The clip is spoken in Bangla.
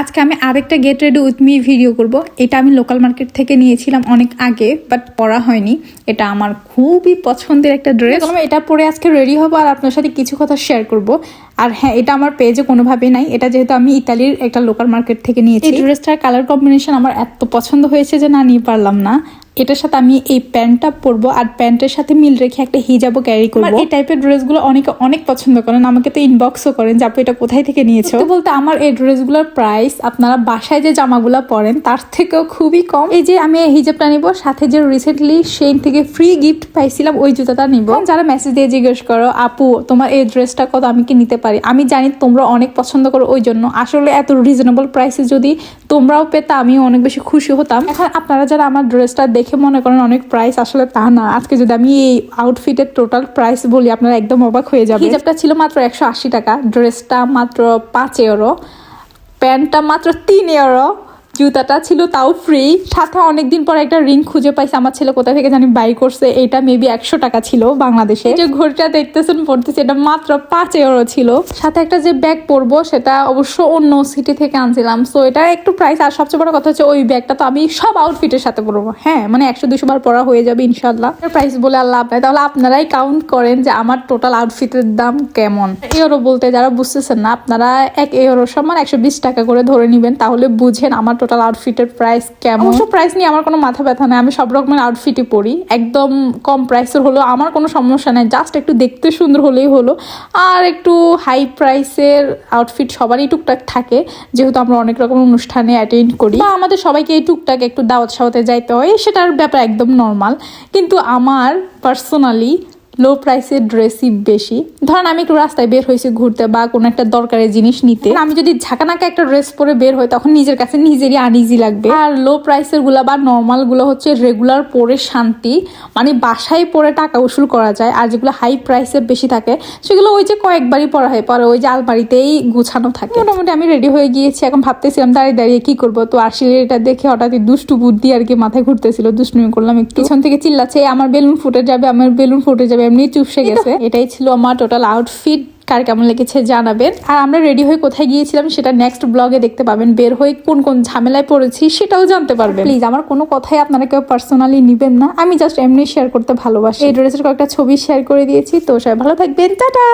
আজকে আমি আরেকটা get ready with me video করব। এটা আমি লোকাল মার্কেট থেকে নিয়েছিলাম অনেক আগে বাট পরা হয়নি। এটা আমার খুবই পছন্দের একটা ড্রেস আমি এটা পরে আজকে রেডি হব আর আপনার সাথে কিছু কথা শেয়ার করব। আর হ্যাঁ এটা আমার পেজে কোনোভাবেই নাই। এটা যেহেতু আমি ইতালির একটা লোকাল মার্কেট থেকে নিয়েছি। এই ড্রেসটার কালার কম্বিনেশন আমার এত পছন্দ হয়েছে যে না নিয়ে পারলাম না। এটার সাথে আমি এই প্যান্টটা পরবো আর প্যান্টের সাথে মিল রেখে একটা হিজাবও ক্যারি করব। এই টাইপের ড্রেসগুলো অনেকে অনেক পছন্দ করেন। আমাকে তো ইনবক্সও করেন যে আপু এটা কোথায় থেকে নিয়েছো? বলতে আমার এই ড্রেসগুলোর প্রাইস আপনারা বাসায় যে জামাগুলো পরেন তার থেকেও খুবই কম। এই যে আমি এই হিজাবটা নিব সাথে যে রিসেন্টলি সেইন থেকে ফ্রি গিফট পাইছিলাম ওই জুতাটা নিব। যারা মেসেজ দিয়ে জিজ্ঞেস করো আপু তোমার এই ড্রেসটা কত? আমি কি নিতে পারি? আমি জানি তোমরা অনেক পছন্দ করো ওই জন্য। আসলে এত রিজনেবল প্রাইসে যদি তোমরাও পেতে আমিও অনেক বেশি খুশি হতাম। এখন আপনারা যারা আমার ড্রেসটা দেখে মনে করেন অনেক প্রাইস আসলে তা না। আজকে যদি আমি এই আউটফিটের টোটাল প্রাইস বলি, আপনারা একদম অবাক হয়ে যাবে হিজাবটা ছিল মাত্র একশো আশি টাকা ড্রেসটা মাত্র পাঁচ ইউরো প্যান্টটা মাত্র তিন ইউরো জুতাটা ছিল তাও ফ্রি সাথে অনেকদিন পর একটা রিং খুঁজে পাইছে। আমার ছেলে কোথা থেকে জানি বাই করছে। এটা মেবি একশো টাকা ছিল বাংলাদেশে। যে ঘড়িটা দেখতেছেন, পড়তেছে, এটা মাত্র পাঁচ ইউরো ছিল। সাথে একটা যে ব্যাগ পরবো, সেটা অবশ্য অন্য সিটি থেকে আনছিলাম। সো এটা একটু প্রাইস আর সবচেয়ে বড় কথা হচ্ছে ওই ব্যাগটা তো আমি সব আউটফিটের সাথে পরবো। হ্যাঁ মানে একশো দুশো বার পরা হয়ে যাবে ইনশাল্লাহ প্রাইস বলে আল্লাহ আপনার তাহলে আপনারাই কাউন্ট করেন যে আমার টোটাল আউটফিটের দাম কেমন। ইউরো বলতে যারা বুঝতেছেন না, আপনারা এক ইউরো সমান একশো বিশ টাকা করে ধরে নিবেন। তাহলে বুঝেন আমার টোটাল আউটফিটের প্রাইস কেমন? অবশ্য প্রাইস নিয়ে আমার কোনো মাথা ব্যথা নেই। আমি সব রকমের আউটফিটই পরি। একদম কম প্রাইসের হলো আমার কোনো সমস্যা নেই। জাস্ট একটু দেখতে সুন্দর হলেই হলো। আর একটু হাই প্রাইসের আউটফিট সবারই টুকটাক থাকে। যেহেতু আমরা অনেক রকম অনুষ্ঠানে অ্যাটেন্ড করি। বা আমাদের সবাইকে এই টুকটাক একটু দাওয়াত সাওয়াতে যাইতে হয়। সেটার ব্যাপার একদম নর্মাল কিন্তু আমার পার্সোনালি লো প্রাইসের ড্রেসই বেশি। ধরেন আমি একটু রাস্তায় বের হয়েছি ঘুরতে বা কোনো একটা দরকারি জিনিস নিতে। আমি যদি ঝাঁকানাকা একটা ড্রেস পরে বের হই তখন নিজের কাছে নিজেরই আনইজি লাগবে। আর লো প্রাইসেরগুলা বা নর্মালগুলো হচ্ছে রেগুলার পরে শান্তি। মানে বাসায় পরে টাকা উসুল করা যায় আর যেগুলো হাই প্রাইসের বেশি থাকে সেগুলো ওই যে কয়েকবারই পরা হয়। পরে ওই যে আলমারিতেই গুছানো থাকে। মোটামুটি আমি রেডি হয়ে গিয়েছি। এখন ভাবতেছিলাম দাঁড়িয়ে দাঁড়িয়ে কি করব? তো আসলে এটা দেখে হঠাৎই দুষ্টু বুদ্ধি আর কি মাথায় ঘুরতেছিল। দুষ্টুমি করলাম একটু। পিছন থেকে চিল্লাচ্ছে আমার বেলুন ফুটে যাবে আমার বেলুন ফুটে যাবে এমনি চুপসে গেছে। এটাই ছিল আমার টোটাল আউটফিট কার কেমন লেগেছে জানাবেন। আর আমরা রেডি হয়ে কোথায় গিয়েছিলাম সেটা নেক্সট ব্লগে দেখতে পাবেন। বের হয়ে কোন কোন ঝামেলায় পড়েছি সেটাও জানতে পারবেন। প্লিজ আমার কোনো কথাই আপনারা কেউ পার্সোনালি নেবেন না। আমি জাস্ট এমনি শেয়ার করতে ভালোবাসি। এই ড্রেসের কয়েকটা ছবি শেয়ার করে দিয়েছি। তো সবাই ভালো থাকবেন। টাটা!